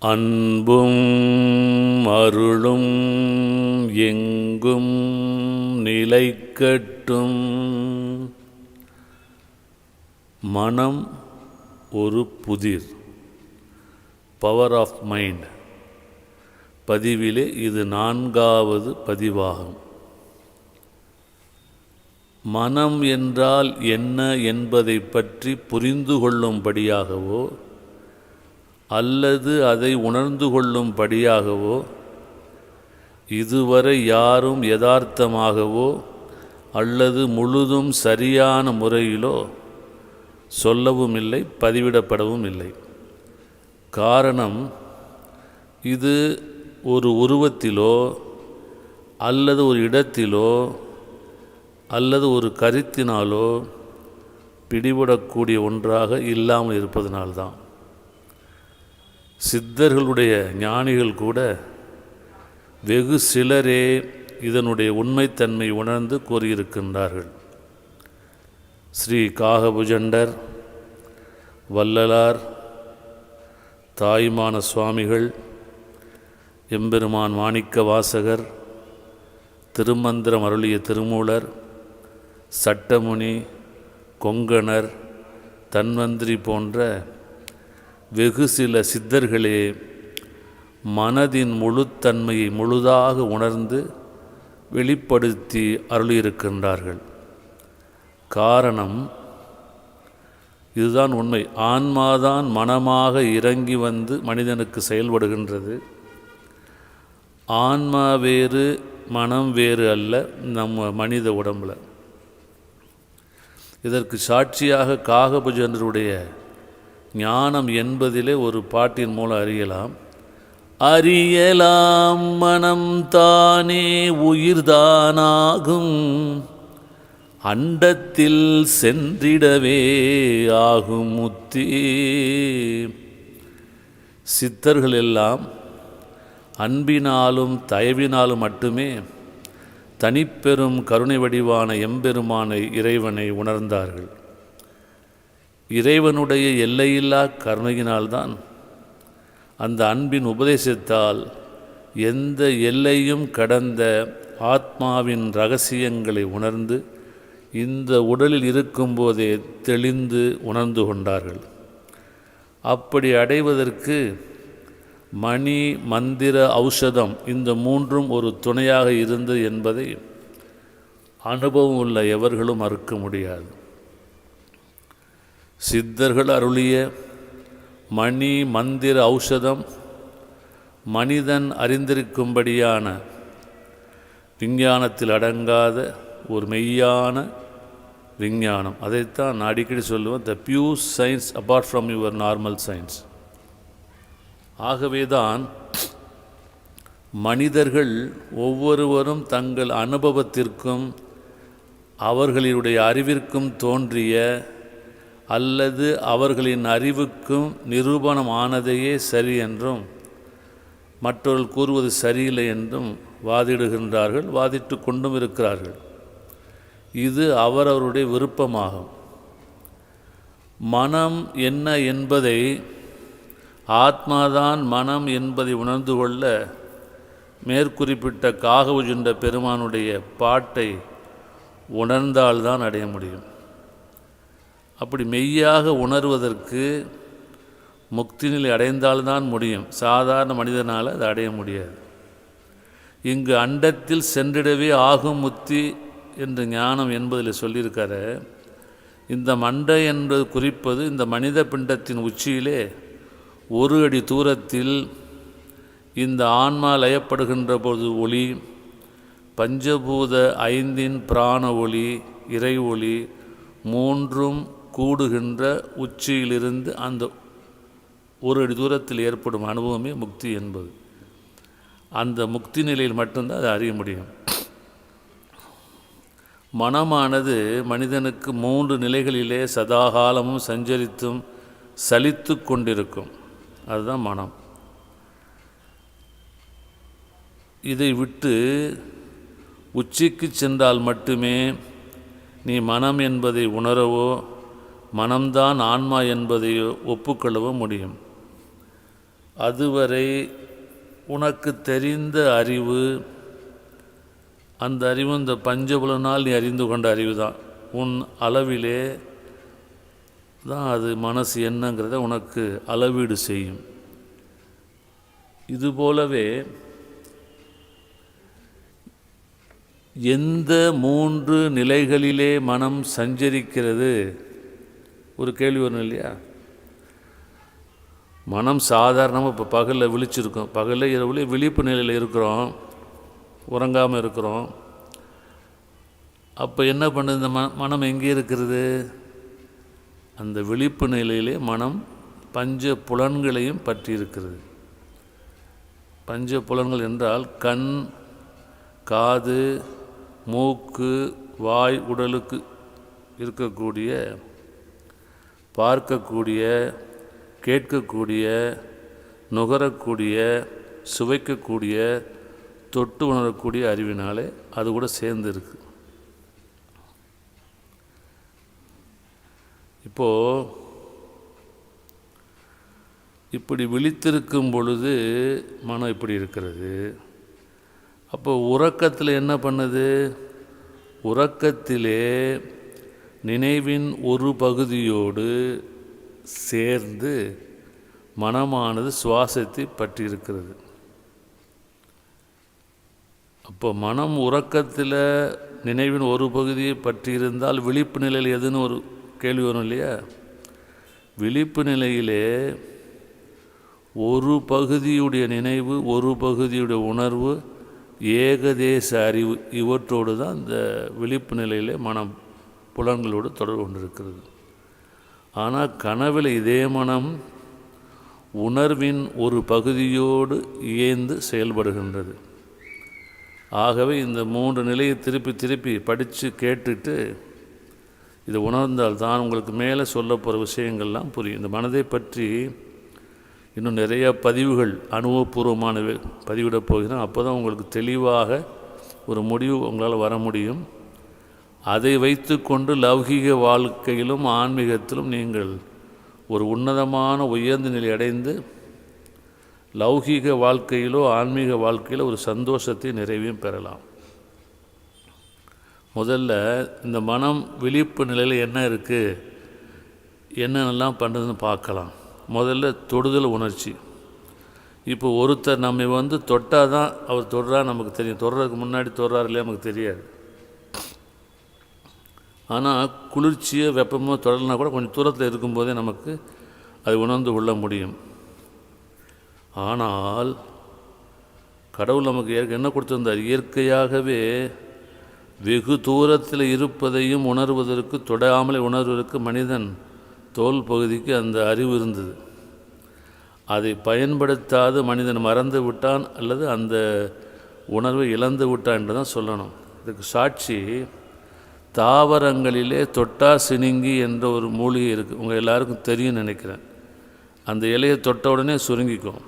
அன்பும் அருளும் எங்கும் நிலைக்கட்டும். மனம் ஒரு புதிர் பவர் ஆஃப் மைண்ட் பதிவிலே இது நான்காவது பதிவாகும். மனம் என்றால் என்ன என்பதை பற்றி புரிந்து கொள்ளும்படியாகவோ அல்லது அதை உணர்ந்து கொள்ளும்படியாகவோ இதுவரை யாரும் யதார்த்தமாகவோ அல்லது முழுதும் சரியான முறையிலோ சொல்லவும் இல்லை பதிவிடப்படவும் இல்லை காரணம் இது ஒரு உருவத்திலோ அல்லது ஒரு இடத்திலோ அல்லது ஒரு கருத்தினாலோ பிடிபடக்கூடிய ஒன்றாக இல்லாமல் இருப்பதனால்தான். சித்தர்களுடைய ஞானிகள் கூட வெகு சிலரே இதனுடைய உண்மைத்தன்மை உணர்ந்து கூறியிருக்கின்றார்கள். ஸ்ரீ காகபுஜண்டர் வள்ளலார் தாய்மான சுவாமிகள் எம்பெருமான் மாணிக்க வாசகர் திருமந்திரம் அருளிய திருமூலர் சட்டமுனி கொங்கணர் தன்வந்திரி போன்ற வெகு சில சித்தர்களே மனதின் முழுத்தன்மையை முழுதாக உணர்ந்து வெளிப்படுத்தி அருளியிருக்கின்றார்கள். காரணம் இதுதான் உண்மை. ஆன்மாதான் மனமாக இறங்கி வந்து மனிதனுக்கு செயல்படுகின்றது. ஆன்மா வேறு மனம் வேறு அல்ல நம்ம மனித உடம்பில். இதற்கு சாட்சியாக காகபுஜனருடைய ஞானம் என்பதிலே ஒரு பாட்டின் மூலம் அறியலாம். அறியலாம் மனம் தானே உயிர்தானாகும். அண்டத்தில் சென்றிடவே ஆகும் முத்தி. சித்தர்கள் எல்லாம் அன்பினாலும் தயவினாலும் மட்டுமே தனிப்பெரும் கருணை வடிவான எம்பெருமான இறைவனை உணர்ந்தார்கள். இறைவனுடைய எல்லையில்லா கருணையினால்தான் அந்த அன்பின் உபதேசத்தால் எந்த எல்லையும் கடந்த ஆத்மாவின் ரகசியங்களை உணர்ந்து இந்த உடலில் இருக்கும்போதே தெளிந்து உணர்ந்து கொண்டார்கள். அப்படி அடைவதற்கு மணி மந்திர ஔஷதம் இந்த மூன்றும் ஒரு துணையாக இருந்தது என்பதை அனுபவம் உள்ள எவர்களும் மறுக்க முடியாது. சித்தர்கள் அருளிய மணி மந்திர ஔஷதம் மனிதன் அறிந்திருக்கும்படியான விஞ்ஞானத்தில் அடங்காத ஒரு மெய்யான விஞ்ஞானம். அதைத்தான் நான் அடிக்கடி சொல்லுவேன் the pure science apart from your normal science ஆகவேதான் மனிதர்கள் ஒவ்வொருவரும் தங்கள் அனுபவத்திற்கும் அவர்களுடைய அறிவிற்கும் தோன்றிய அல்லது அவர்களின் அறிவுக்கும் நிரூபணமானதையே சரி என்றும் மற்றவர்கள் கூறுவது சரியில்லை என்றும் வாதிடுகின்றார்கள் வாதிட்டு கொண்டும் இருக்கிறார்கள். இது அவரவருடைய விருப்பமாகும். மனம் என்ன என்பதை ஆத்மாதான் மனம் என்பதை உணர்ந்து கொள்ள மேற்குறிப்பிட்ட காகவுஜுண்ட பெருமானுடைய பாட்டை உணர்ந்தால்தான் அடைய முடியும். அப்படி மெய்யாக உணர்வதற்கு முக்தி நிலை அடைந்தால்தான் முடியும். சாதாரண மனிதனால் அதை அடைய முடியாது. இங்கு அண்டத்தில் சென்றிடவே ஆகும் முத்தி என்று ஞானம் என்பதில் சொல்லியிருக்கார் இந்த மண்டை என்பது குறிப்பது இந்த மனித பிண்டத்தின் உச்சியிலே ஒரு அடி தூரத்தில் இந்த ஆன்மா லயப்படுகின்ற போது ஒளி பஞ்சபூத ஐந்தின் பிராண ஒளி இறை ஒளி மூன்றும் கூடுகின்ற உச்சியிலிருந்து அந்த ஒரு அடி தூரத்தில் ஏற்படும் அனுபவமே முக்தி என்பது. அந்த முக்தி நிலையில் மட்டும்தான் அதை அறிய முடியும். மனமானது மனிதனுக்கு மூன்று நிலைகளிலே சதாகாலமும் சஞ்சரித்தும் சலித்து கொண்டிருக்கும். அதுதான் மனம். இதை விட்டு உச்சிக்கு சென்றால் மட்டுமே நீ மனம் என்பதை உணரவோ மனம்தான் ஆன்மா என்பதை ஒப்புக்கொள்ளவும் முடியும். அதுவரை உனக்கு தெரிந்த அறிவு அந்த அறிவு இந்த பஞ்சபுலனால் நீ அறிந்து கொண்ட அறிவு தான் உன் அளவிலே தான் அது மனசு என்னங்கிறத உனக்கு அளவீடு செய்யும். இதுபோலவே எந்த மூன்று நிலைகளிலே மனம் சஞ்சரிக்கிறது ஒரு கேள்வி வரும் இல்லையா? மனம் சாதாரணமாக இப்போ பகலில் விழிச்சிருக்கோம். பகலில் இரவுல விழிப்பு நிலையில் இருக்கிறோம். உறங்காமல் இருக்கிறோம். அப்போ என்ன பண்ணுது? இந்த ம மனம் எங்கே இருக்கிறது? அந்த விழிப்பு நிலையிலே மனம் பஞ்ச புலன்களையும் பற்றி இருக்கிறது. பஞ்ச புலன்கள் என்றால் கண் காது மூக்கு வாய் உடலுக்கு இருக்கக்கூடிய பார்க்கக்கூடிய கேட்கக்கூடிய நுகரக்கூடிய சுவைக்கக்கூடிய தொட்டு உணரக்கூடிய அறிவினாலே அது கூட சேர்ந்து இருக்கு. இப்போது இப்படி விழித்திருக்கும் பொழுது மனம் இப்படி இருக்கிறது. அப்போ உறக்கத்தில் என்ன பண்ணுது? உறக்கத்திலே நினைவின் ஒரு பகுதியோடு சேர்ந்து மனமானது சுவாசத்தை பற்றியிருக்கிறது. அப்போ மனம் உறக்கத்தில் நினைவின் ஒரு பகுதியை பற்றியிருந்தால் விழிப்பு நிலையில் எதுன்னு ஒரு கேள்வி வரும் இல்லையா? விழிப்பு நிலையிலே ஒரு பகுதியுடைய நினைவு ஒரு பகுதியுடைய உணர்வு ஏகதேச அறிவு இவற்றோடு தான் இந்த விழிப்பு நிலையிலே மனம் புலன்களோடு தொடர்பு கொண்டிருக்கிறது. ஆனால் கனவில் இதே மனம் உணர்வின் ஒரு பகுதியோடு இயந்து செயல்படுகின்றது. ஆகவே இந்த மூன்று நிலையை திருப்பி திருப்பி படித்து கேட்டுட்டு இதை உணர்ந்தால் தான் உங்களுக்கு மேலே சொல்ல போகிற விஷயங்கள்லாம் புரியும். இந்த மனதை பற்றி இன்னும் நிறைய பதிவுகள் அனுபவபூர்வமானவை பதிவிடப் போகிறோம் அப்போ தான் உங்களுக்கு தெளிவாக ஒரு முடிவு உங்களால் வர முடியும். அதை வைத்துக்கொண்டு லௌகீக வாழ்க்கையிலும் ஆன்மீகத்திலும் நீங்கள் ஒரு உன்னதமான உயர்ந்த நிலை அடைந்து லௌகீக வாழ்க்கையிலோ ஆன்மீக வாழ்க்கையிலோ ஒரு சந்தோஷத்தை நிறைவையும் பெறலாம். முதல்ல இந்த மனம் விழிப்பு நிலையில் என்ன இருக்குது என்னென்னலாம் பண்ணுறதுன்னு பார்க்கலாம். முதல்ல தொடுதல் உணர்ச்சி. இப்போ ஒருத்தர் நம்ம வந்து தொட்டால் தான் அவர் தொடுறா நமக்கு தெரியும். தொடுறதுக்கு முன்னாடி தொடுறாரு இல்லையா நமக்கு தெரியாது. ஆனால் குளிர்ச்சியோ வெப்பமோ தொடரலனா கூட கொஞ்சம் தூரத்தில் இருக்கும்போதே நமக்கு அது உணர்ந்து கொள்ள முடியும். ஆனால் கடவுள் நமக்கு ஏற்க என்ன கொடுத்திருந்தார்? இயற்கையாகவே வெகு தூரத்தில் இருப்பதையும் உணர்வதற்கு தொடாமலே உணர்வதற்கு மனிதன் தோல் பகுதிக்கு அந்த அறிவு இருந்தது. அதை பயன்படுத்தாது மனிதன் மறந்து விட்டான் அல்லது அந்த உணர்வை இழந்து விட்டான் என்று தான் சொல்லணும். இதுக்கு சாட்சி தாவரங்களிலே தொட்டா சினிங்கி என்ற ஒரு மூலிகை இருக்குது உங்கள் எல்லாருக்கும் தெரியும் நினைக்கிறேன். அந்த இலையை தொட்ட உடனே சுருங்கிக்கும்.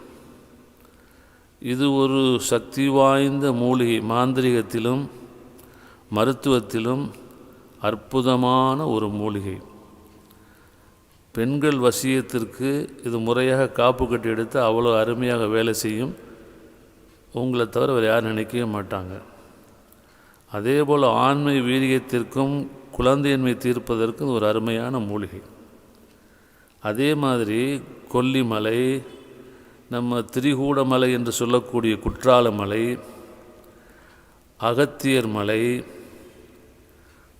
இது ஒரு சக்தி வாய்ந்த மூலிகை. மாந்திரிகத்திலும் மருத்துவத்திலும் அற்புதமான ஒரு மூலிகை. பெண்கள் வசியத்திற்கு இது முறையாக காப்பு கட்டி எடுத்து அவ்வளோ அருமையாக வேலை செய்யும். உங்களை தவிர வேறு யாரும் நினைக்கவே மாட்டாங்க. அதே போல் ஆண்மை வீரியத்திற்கும் குழந்தையின்மை தீர்ப்பதற்கும் ஒரு அருமையான மூலிகை. அதே மாதிரி கொல்லிமலை நம்ம திரிகூடமலை என்று சொல்லக்கூடிய குற்றாலமலை அகத்தியர் மலை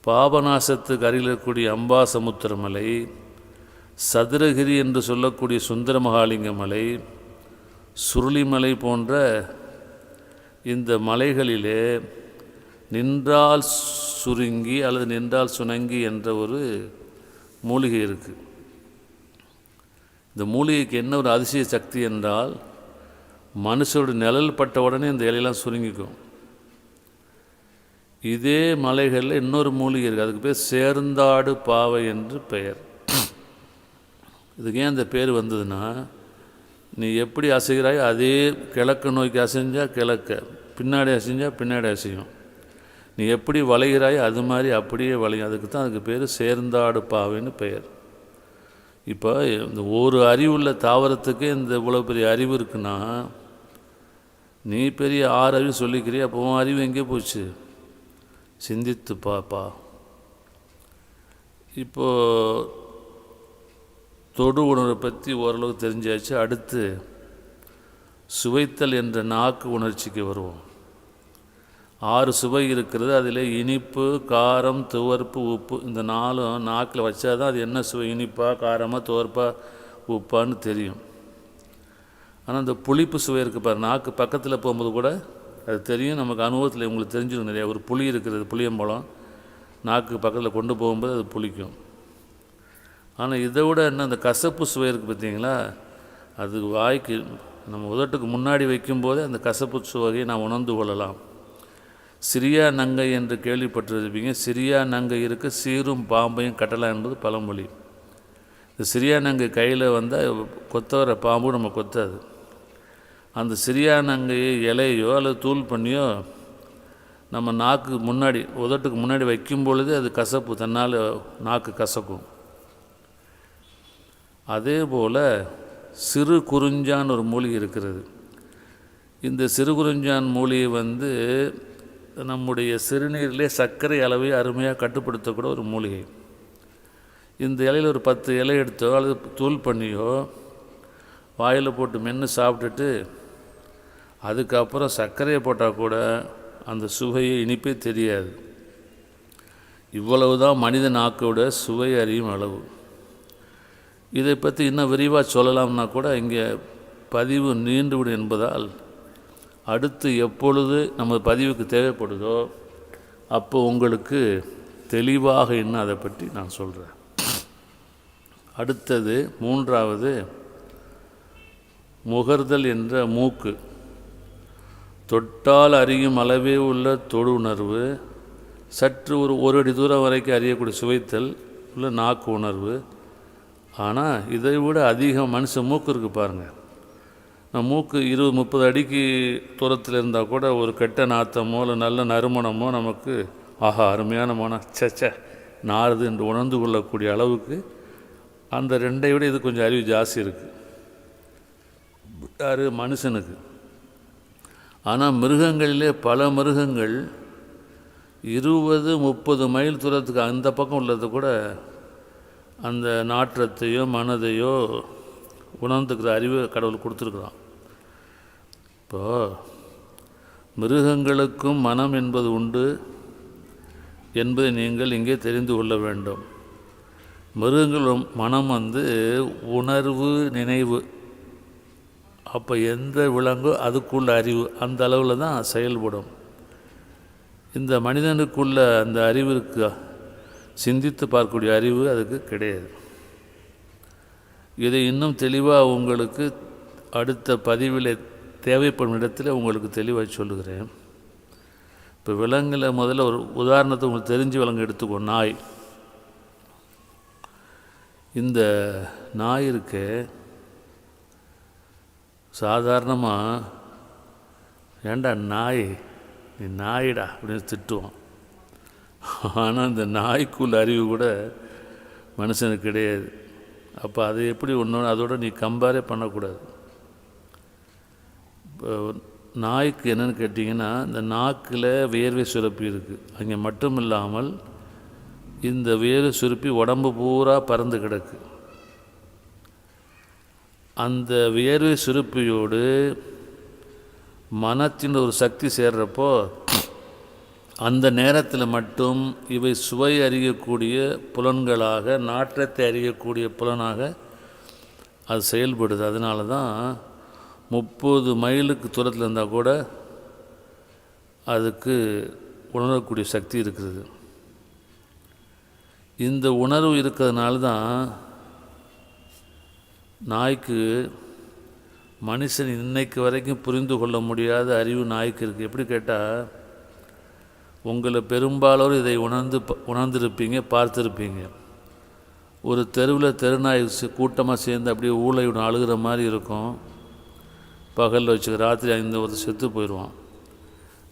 பாபநாசத்துக்கு அருகில் இருக்கக்கூடிய அம்பாசமுத்திர மலை சதுரகிரி என்று சொல்லக்கூடிய சுந்தர மகாலிங்க மலை சுருளிமலை போன்ற இந்த மலைகளிலே நின்றால் சுருங்கி அல்லது நின்றால் சுணங்கி என்ற ஒரு மூலிகை இருக்குது இந்த மூலிகைக்கு என்ன ஒரு அதிசய சக்தி என்றால் மனுஷோட நிழல் பட்ட உடனே இந்த இலையெல்லாம் சுருங்கிக்கும். இதே மலைகளில் இன்னொரு மூலிகை இருக்குது அதுக்கு பேர் சேர்ந்தாடு பாவை என்று பெயர். இதுக்கு ஏன் இந்த பேர் வந்ததுன்னா நீ எப்படி அசைகிறாய் அதே கிழக்கு நோக்கி அசைஞ்சால் கிழக்க பின்னாடி அசைஞ்சால் பின்னாடி அசையும். நீ எப்படி வளைகிறாய் அது மாதிரி அப்படியே வளையும். அதுக்கு தான் அதுக்கு பேர் சேர்ந்தாடு பாவைன்னு பெயர். இப்போ இந்த ஒரு அறிவுள்ள தாவரத்துக்கே இந்த இவ்வளோ பெரிய அறிவு இருக்குன்னா நீ பெரிய ஆறு அறிவு சொல்லிக்கிறீ அப்போ உன் அறிவு எங்கே போச்சு? சிந்தித்து பாப்பா. இப்போ தொடு உணர்வை பற்றி ஓரளவுக்கு தெரிஞ்சாச்சு. அடுத்து சுவைத்தல் என்ற நாக்கு உணர்ச்சிக்கு வருவோம். ஆறு சுவை இருக்கிறது. அதில் இனிப்பு காரம் துவர்ப்பு உப்பு. இந்த நாலும் நாக்கில் வச்சா தான் அது என்ன சுவை? இனிப்பாக காரமாக துவர்ப்பாக உப்பான்னு தெரியும். ஆனால் இந்த புளிப்பு சுவை இருக்குது பாரு. நாக்கு பக்கத்தில் போகும்போது கூட அது தெரியும். நமக்கு அனுபவத்தில் உங்களுக்கு தெரிஞ்சிடும் நிறையா. ஒரு புளி இருக்கிறது புளியம்பழம். நாக்கு பக்கத்தில் கொண்டு போகும்போது அது புளிக்கும். ஆனால் இதை விட என்ன அந்த கசப்பு சுவை இருக்குது பார்த்தீங்களா? அது வாய்க்கு நம்ம உதட்டுக்கு முன்னாடி வைக்கும்போதே அந்த கசப்பு சுவையை நாம் உணர்ந்து கொள்ளலாம். சிரியா நங்கை என்று கேள்விப்பட்டிருப்பீங்க. சிரியா நங்கை இருக்க சீரும் பாம்பையும் கட்டலாம் என்பது பழமொழி. இந்த சிரியா நங்கை கையில் வந்தால் கொத்த வர பாம்பும் நம்ம கொத்தாது. அந்த சிரியா நங்கையை இலையோ அல்லது தூள் பண்ணியோ நம்ம நாக்கு முன்னாடி உதட்டுக்கு முன்னாடி வைக்கும் பொழுதே அது கசப்பு தன்னால் நாக்கு கசக்கும். அதே போல் சிறு குறிஞ்சான் ஒரு மூலிகை இருக்கிறது. இந்த சிறு குறிஞ்சான் மூலிகை வந்து நம்முடைய சிறுநீரிலே சர்க்கரை அளவை அருமையாக கட்டுப்படுத்தக்கூட ஒரு மூலிகை. இந்த இலையில் ஒரு பத்து இலை எடுத்தோ அல்லது தூள் பண்ணியோ வாயில் போட்டு மென்று சாப்பிட்டுட்டு அதுக்கப்புறம் சர்க்கரையை போட்டால் கூட அந்த சுவையை இனிப்பே தெரியாது. இவ்வளவு தான் மனித நாக்கோட சுவை அறியும் அளவு. இதை பற்றி இன்னும் விரிவாக சொல்லலாம்னா கூட இங்கே பதிவு நீண்டுவிடும் என்பதால் அடுத்து எப்பொழுது நம்ம பதிவுக்கு தேவைப்படுதோ அப்போ உங்களுக்கு தெளிவாக இன்னும் அதை பற்றி நான் சொல்கிறேன் அடுத்தது மூன்றாவது முகர்தல் என்ற மூக்கு. தொட்டால் அறியும் அளவே உள்ள தொடு உணர்வு சற்று ஒரு ஒரு அடி தூரம் வரைக்கும் அறியக்கூடிய சுவைத்தல் உள்ள நாக்கு உணர்வு. ஆனால் இதை விட அதிகம் மனுஷன் மூக்கு இருக்குது பாருங்கள் மூக்கு இருபது முப்பது அடிக்கு தூரத்தில் இருந்தால் கூட ஒரு கெட்ட நாத்தமோ இல்லை நல்ல நறுமணமோ நமக்கு ஆஹா அருமையான மனம் சச்ச நாறுது என்று உணர்ந்து கொள்ளக்கூடிய அளவுக்கு அந்த ரெண்டை விட இது கொஞ்சம் அறிவு ஜாஸ்தி இருக்குது யார்? மனுஷனுக்கு. ஆனால் மிருகங்களிலே பல மிருகங்கள் இருபது முப்பது மைல் தூரத்துக்கு அந்த பக்கம் உள்ளது கூட அந்த நாற்றத்தையோ மனதையோ உணர்ந்துக்கிற அறிவு கடவுள் கொடுத்துருக்குறான். இப்போ மிருகங்களுக்கும் மனம் என்பது உண்டு என்பதை நீங்கள் இங்கே தெரிந்து கொள்ள வேண்டும். மிருகங்கள் மனம் வந்து உணர்வு நினைவு. அப்போ எந்த விலங்கோ அதுக்குள்ள அறிவு அந்த அளவில் தான் செயல்படும். இந்த மனிதனுக்குள்ள அந்த அறிவிற்கு சிந்தித்து பார்க்கக்கூடிய அறிவு அதுக்கு கிடையாது. இதை இன்னும் தெளிவாக உங்களுக்கு அடுத்த பதிவில் தேவைப்படும் இடத்துல உங்களுக்கு தெளிவாக சொல்லுகிறேன். இப்போ விலங்கில் முதல்ல ஒரு உதாரணத்தை உங்களுக்கு தெரிஞ்சு விலங்கு எடுத்துக்கோ நாய். இந்த நாய் இருக்கு சாதாரணமாக ஏண்டா நாய்? நீ நாயிடா? அப்படின்னு திட்டுவோம் ஆனால் இந்த நாய்க்குள்ள அறிவு கூட மனுஷனுக்கு கிடையாது. அப்போ அது எப்படி ஒன்று அதோட நீ கம்பேரே பண்ணக்கூடாது. நாய்க்கு என்னென்னு கேட்டிங்கன்னா இந்த நாக்கில் வேர்வை சுரப்பி இருக்குது அங்கே மட்டும் இல்லாமல் இந்த வேர்வை சுரப்பி உடம்பு பூரா பறந்து கிடக்கு. அந்த வியர்வை சுருப்பியோடு மனத்தின் ஒரு சக்தி சேர்றப்போ அந்த நேரத்தில் மட்டும் இவை சுவை அறியக்கூடிய புலன்களாக நாற்றத்தை அறியக்கூடிய புலனாக அது செயல்படுது. அதனால தான் முப்பது மைலுக்கு தூரத்தில் இருந்தால் கூட அதுக்கு உணரக்கூடிய சக்தி இருக்குது இந்த உணர்வு இருக்கிறதுனால தான் நாய்க்கு மனுஷன் இன்னைக்கு வரைக்கும் புரிந்து கொள்ள முடியாத அறிவு நாய்க்கு இருக்குது எப்படி கேட்டால் உங்களை பெரும்பாலோர் இதை உணர்ந்து உணர்ந்திருப்பீங்க பார்த்துருப்பீங்க. ஒரு தெருவில் தெருநாய் கூட்டமாக சேர்ந்து அப்படியே ஊழையுடன் அழுகிற மாதிரி இருக்கும். பகலில் வச்சுக்க ராத்திரி ஐந்து ஒரு செத்து போயிடுவான்.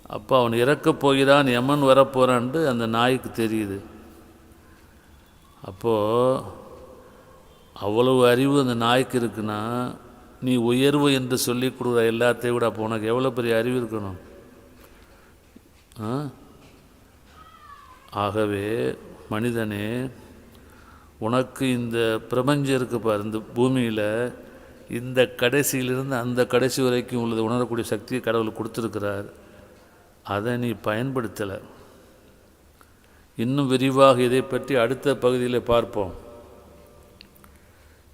அப்போ அவன் இறக்கப் போகிறான் யமன் வரப்போகிறான்ட்டு அந்த நாய்க்கு தெரியுது. அப்போது அவ்வளவு அறிவு அந்த நாய்க்கு இருக்குன்னா நீ உயர்வு என்று சொல்லி கொடுக்குற எல்லாத்தையும் விட அப்போ உனக்கு எவ்வளோ பெரிய அறிவு இருக்கணும்? ஆ? ஆகவே மனிதனே உனக்கு இந்த பிரபஞ்சம் இருக்கு பாரு இந்த பூமியில் இந்த கடைசியிலிருந்து அந்த கடைசி வரைக்கும் உள்ளது உணரக்கூடிய சக்தியை கடவுள் கொடுத்துருக்கிறார். அதை நீ பயன்படுத்தலை. இன்னும் விரிவாக இதை பற்றி அடுத்த பகுதியில் பார்ப்போம்.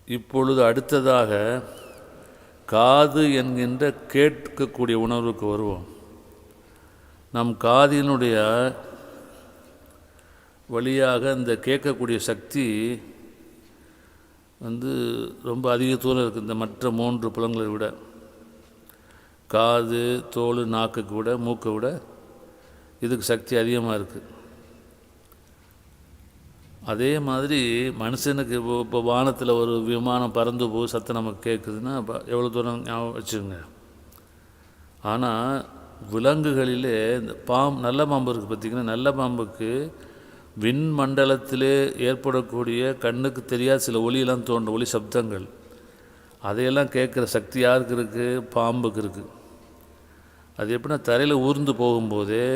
இப்பொழுது அடுத்ததாக காது என்கின்ற கேட்கக்கூடிய உணர்வுக்கு வருவோம். நம் காதினுடைய வழியாக இந்த கேட்கக்கூடிய சக்தி வந்து ரொம்ப அதிக தூரம் இருக்குது இந்த மற்ற மூன்று புலங்களை விட. காது தோல் நாக்குக்கு விட மூக்கை விட இதுக்கு சக்தி அதிகமாக இருக்குது அதே மாதிரி மனுஷனுக்கு இப்போ இப்போ வானத்தில் ஒரு விமானம் பறந்து போய் சத்தம் நமக்கு கேட்குதுன்னா இப்போ எவ்வளோ தூரம் ஞாபகம் வச்சுக்கோங்க. ஆனால் விலங்குகளிலே இந்த பாம்பு நல்ல பாம்பு இருக்குது பார்த்திங்கன்னா நல்ல பாம்புக்கு விண்மண்டலத்திலே ஏற்படக்கூடிய கண்ணுக்கு தெரியாத சில ஒலியெல்லாம் தோன்ற ஒலி சப்தங்கள். அதையெல்லாம் கேட்குற சக்தி யாருக்கு இருக்குது பாம்புக்கு இருக்குது அது எப்படின்னா தரையில் ஊர்ந்து போகும்போதே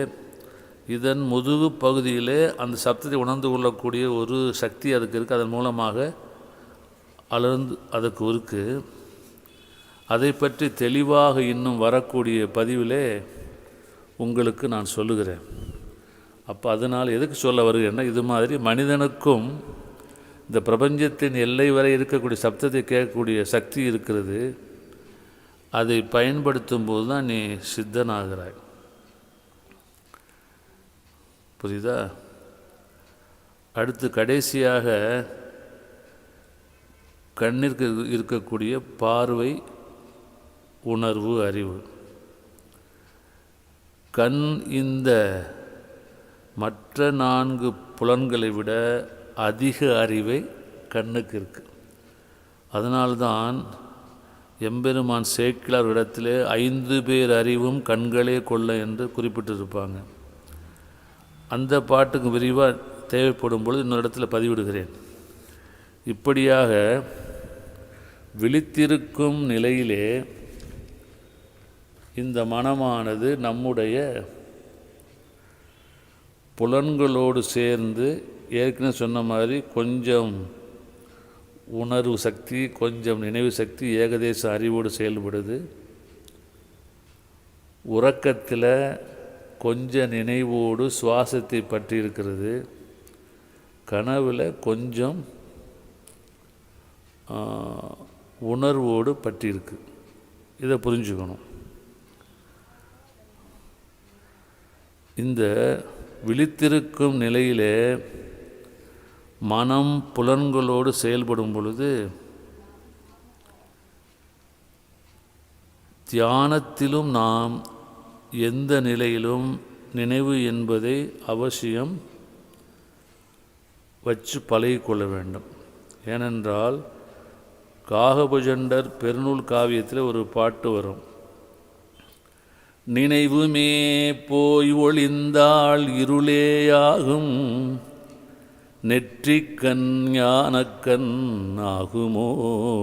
இதன் முதுகு பகுதியிலே அந்த சப்தத்தை உணர்ந்து கொள்ளக்கூடிய ஒரு சக்தி அதுக்கு இருக்குது அதன் மூலமாக அலர்ந்து அதுக்கு இருக்குது அதை பற்றி தெளிவாக இன்னும் வரக்கூடிய பதிவிலே உங்களுக்கு நான் சொல்லுகிறேன். அப்போ அதனால் எதுக்கு சொல்ல வருகிறேன்னா இது மாதிரி மனிதனுக்கும் இந்த பிரபஞ்சத்தின் எல்லை வரை இருக்கக்கூடிய சப்தத்தை கேட்கக்கூடிய சக்தி இருக்கிறது. அதை பயன்படுத்தும் போது தான் நீ சித்தனாகிறாய். புரியுதா? அடுத்து கடைசியாக கண்ணிற்கு இருக்கக்கூடிய பார்வை உணர்வு அறிவு. கண் இந்த மற்ற நான்கு புலன்களை விட அதிக அறிவை கண்ணுக்கு இருக்கு. அதனால்தான் எம்பெருமான் சேக்கிலார் இடத்திலே ஐந்து பேர் அறிவும் கண்களே கொள்ள என்று குறிப்பிட்டிருப்பாங்க. அந்த பாட்டுக்கு விரிவாக தேவைப்படும் பொழுது இன்னொரு இடத்துல பதிவிடுகிறேன். இப்படியாக விழித்திருக்கும் நிலையிலே இந்த மனமானது நம்முடைய புலன்களோடு சேர்ந்து ஏற்கனவே சொன்ன மாதிரி கொஞ்சம் உணர்வு சக்தி கொஞ்சம் நினைவு சக்தி ஏகதேச அறிவோடு செயல்படுது. உறக்கத்தில் கொஞ்ச நினைவோடு சுவாசத்தை பற்றி இருக்கிறது கனவில் கொஞ்சம் உணர்வோடு பற்றியிருக்கு. இதை புரிஞ்சுக்கணும். இந்த விழித்திருக்கும் நிலையிலே மனம் புலன்களோடு செயல்படும் பொழுது தியானத்திலும் நாம் எந்த நிலையிலும் நினைவு என்பதை அவசியம் வச்சு பழகிக்கொள்ள வேண்டும். ஏனென்றால் காகபுஜண்டர் பெருநூல் காவியத்தில் ஒரு பாட்டு வரும். நினைவுமே போய் ஒளிந்தாள் இருளேயாகும். நெற்றிக்கண் ஞானக்கண் ஆகுமோ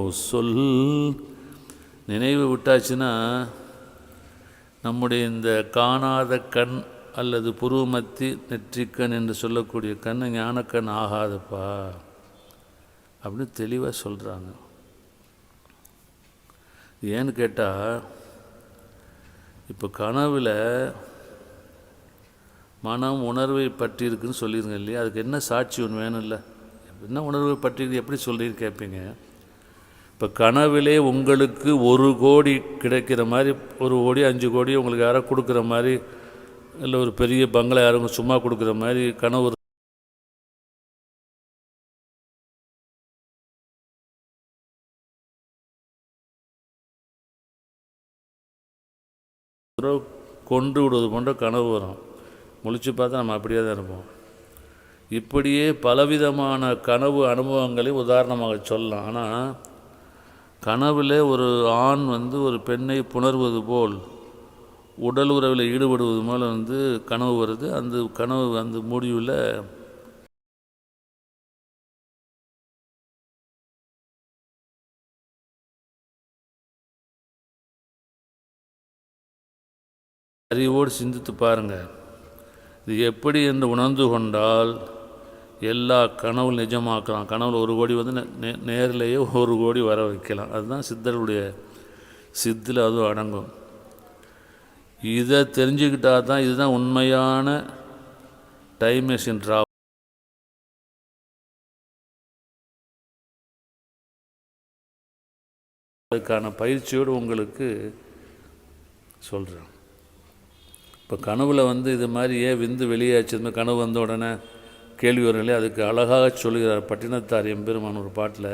சொல். நினைவு விட்டாச்சுன்னா நம்முடைய இந்த காணாத கண் அல்லது புருவமத்தி நெற்றிக்கண் என்று சொல்லக்கூடிய கண் ஞானக்கண் ஆகாதுப்பா அப்படின்னு தெளிவாக சொல்கிறாங்க ஏன்னு கேட்டால் இப்போ கனவில் மனம் உணர்வை பற்றி இருக்குன்னு சொல்லிடுங்க இல்லையா? அதுக்கு என்ன சாட்சி ஒன்று வேணும்ல? என்ன உணர்வை பற்றி எப்படி சொல்கிறீன்னு கேட்பீங்க இப்போ கனவிலே உங்களுக்கு ஒரு கோடி கிடைக்கிற மாதிரி ஒரு கோடி அஞ்சு கோடி உங்களுக்கு யாரோ கொடுக்குற மாதிரி இல்லை ஒரு பெரிய பங்களா யாரும் சும்மா கொடுக்குற மாதிரி கனவு கொண்டு விடுவது போன்ற கனவு வரும். முழிச்சு பார்த்தா நம்ம அப்படியே தான் இருப்போம். இப்படியே பலவிதமான கனவு அனுபவங்களை உதாரணமாக சொல்லலாம். ஆனால் கனவில் ஒரு ஆண் வந்து ஒரு பெண்ணை புணர்வது போல் உடல் உறவில் ஈடுபடுவது போல் வந்து கனவு வருது. அந்த கனவு அந்த முடிவில் அறிவோடு சிந்தித்து பாருங்கள் இது எப்படி என்று உணர்ந்து கொண்டால் எல்லா கனவு நிஜமாக்கலாம். கனவுல ஒரு கோடி வந்து நே நேரிலேயே ஒரு கோடி வர வைக்கலாம். அதுதான் சித்தருடைய சித்தில் அதுவும் அடங்கும். இதை தெரிஞ்சுக்கிட்டா தான் இதுதான் உண்மையான டைம் மெஷின் ட்ரா அதுக்கான பயிற்சியோடு உங்களுக்கு சொல்கிறேன் இப்போ கனவில் வந்து இது மாதிரி ஏன் விந்து வெளியாச்சு? இந்த கனவு வந்த உடனே கேள்வி வரலையே அதுக்கு அழகாக சொல்லுகிறார் பட்டினத்தார் எம்பெருமான் ஒரு பாட்டில்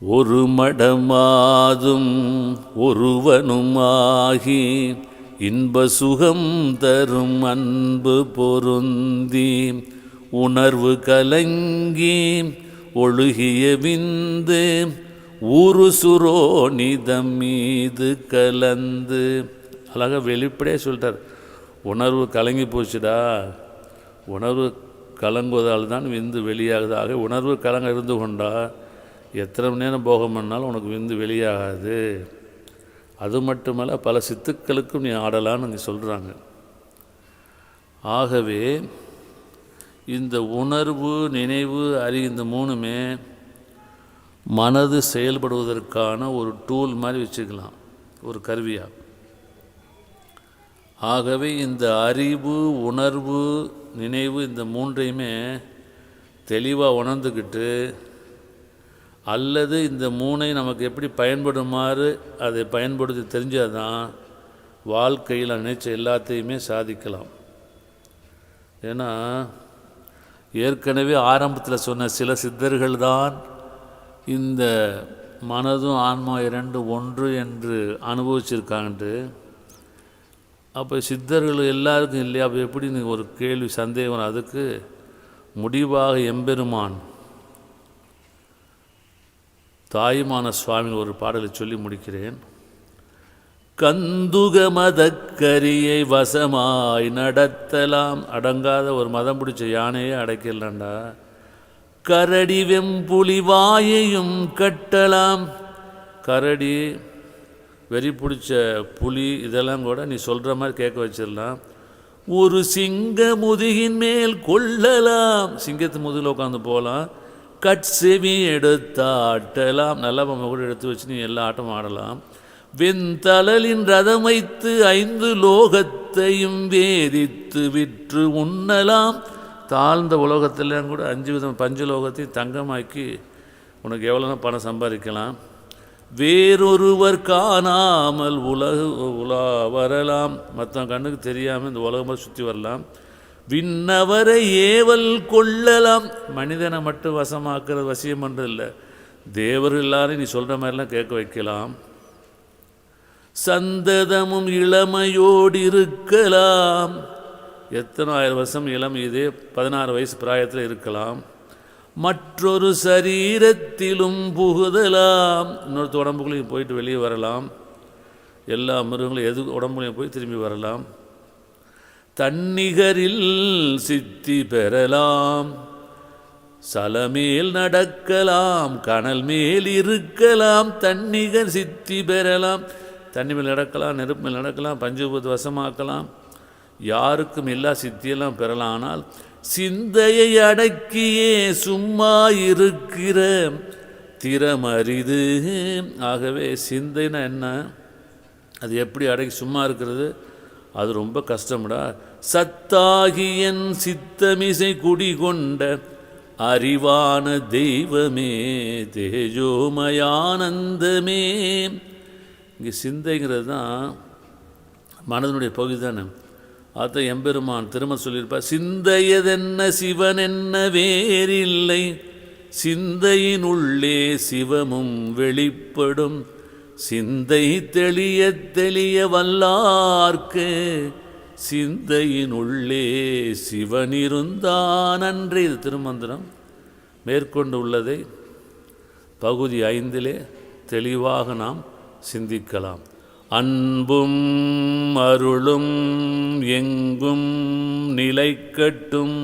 ஒரு மடமாதும் ஒருவனுமாகி இன்ப சுகம் தரும் அன்பு பொருந்தி உணர்வு கலங்கி ஒழுகிய விந்து ஊரு சுரோனிதம் மீது கலந்து அழகாக வெளிப்படையாக சொல்லிட்டார். உணர்வு கலங்கி போச்சுடா. உணர்வு கலங்குவதால் தான் விந்து வெளியாகுது. ஆக உணர்வு கலங்க இருந்து கொண்டா எத்தனை மணி நேரம் போகம் பண்ணாலும் உனக்கு விந்து வெளியாகாது. அது மட்டுமல்ல பல சித்துக்களுக்கும் நீ ஆடலான்னு இங்கே சொல்கிறாங்க ஆகவே இந்த உணர்வு நினைவு அறி இந்த மூணுமே மனது செயல்படுவதற்கான ஒரு டூல் மாதிரி வச்சுக்கலாம். ஒரு கருவியாக ஆகவே இந்த அறிவு உணர்வு நினைவு இந்த மூன்றையுமே தெளிவாக உணர்ந்துக்கிட்டு அல்லது இந்த மூனை நமக்கு எப்படி பயன்படுமாறு அதை பயன்படுத்தி தெரிஞ்சால் தான் வாழ்க்கையில் நினைச்ச எல்லாத்தையுமே சாதிக்கலாம். ஏன்னா ஏற்கனவே ஆரம்பத்தில் சொன்ன சில சித்தர்கள் தான் இந்த மனதும் ஆன்மா இரண்டு ஒன்று என்று அனுபவிச்சிருக்காங்கன்ட்டு அப்போ சித்தர்கள் எல்லாருக்கும் இல்லையா? அப்போ எப்படி நீ ஒரு கேள்வி சந்தேகம் அதுக்கு முடிவாக எம்பெருமான் தாயுமான சுவாமி ஒரு பாடலை சொல்லி முடிக்கிறேன். கந்துக மதக்கரியை வசமாய் நடத்தலாம். அடங்காத ஒரு மதம் பிடிச்ச யானையே அடைக்கலண்டா. கரடி வெம்புலி வாயையும் கட்டலாம். கரடி வெறி பிடிச்ச புலி இதெல்லாம் கூட நீ சொல்கிற மாதிரி கேட்க வச்சிடலாம். ஒரு சிங்க முதுகின் மேல் கொள்ளலாம். சிங்கத்து முதுகில் உட்காந்து போகலாம். கட்செவி எடுத்தாட்டலாம் நல்ல பொம்மை கூட எடுத்து வச்சு நீ எல்லா ஆட்டமும் ஆடலாம். வெண்தளலின் ரதம் வைத்து ஐந்து லோகத்தையும் வேதித்து விற்று உண்ணலாம். தாழ்ந்த உலோகத்திலாம் கூட அஞ்சு விதம் பஞ்சு லோகத்தையும் தங்கமாக்கி உனக்கு எவ்வளோனா பணம் சம்பாதிக்கலாம். வேறொருவர் காணாமல் உலகு உலா வரலாம். மற்ற கண்ணுக்கு தெரியாமல் இந்த உலகமாக சுற்றி வரலாம். விண்ணவரை ஏவல் கொள்ளலாம். மனிதனை மட்டும் வசமாக்குறது வசியம் பண்ணுறது இல்லை தேவர்கள் எல்லாரும் நீ சொல்கிற மாதிரிலாம் கேட்க வைக்கலாம். சந்ததமும் இளமையோடு இருக்கலாம். எத்தனை ஆயிரம் வருஷம் இளம் இது பதினாறு வயசு பிராயத்தில் இருக்கலாம். மற்றொரு சரீரத்திலும் புகுதலாம். இன்னொருத்த உடம்புக்குள்ளேயும் போயிட்டு வெளியே வரலாம். எல்லா மிருகங்களும் எது உடம்புலையும் போய் திரும்பி வரலாம். தன்னிகரில் சித்தி பெறலாம். சலமேல் நடக்கலாம். கனல் மேல் இருக்கலாம். தன்னிகர் சித்தி பெறலாம். தண்ணி மேல் நடக்கலாம் நெருப்பு மேல் நடக்கலாம் பஞ்சபூத வசமாக்கலாம். யாருக்கும் எல்லா சித்தியெல்லாம் பெறலாம். ஆனால் சிந்தையை அடக்கியே சும்மா இருக்கிற திறமரிது ஆகவே சிந்தைனா என்ன? அது எப்படி அடக்கி சும்மா இருக்கிறது அது ரொம்ப கஷ்டம்டா. சத்தாகியன் சித்தமிசை குடிகொண்ட அறிவான தெய்வமே தேஜோமயானந்தமே. இங்கே சிந்தைங்கிறது தான் மனதனுடைய பகுதி தானே? அதை எம்பெருமான் திரும்ப சொல்லியிருப்பார் சிந்தையதென்ன சிவன் என்ன வேறில்லை சிந்தையினுள்ளே சிவமும் வெளிப்படும் சிந்தை தெளிய தெளிய வல்லார்க்கு சிந்தையினுள்ளே சிவன் இருந்தான் அன்றே இது திருமந்திரம் மேற்கொண்டு உள்ளதை பகுதி ஐந்திலே தெளிவாக நாம் சிந்திக்கலாம். அன்பும் அருளும் எங்கும் நிலைக்கட்டும்.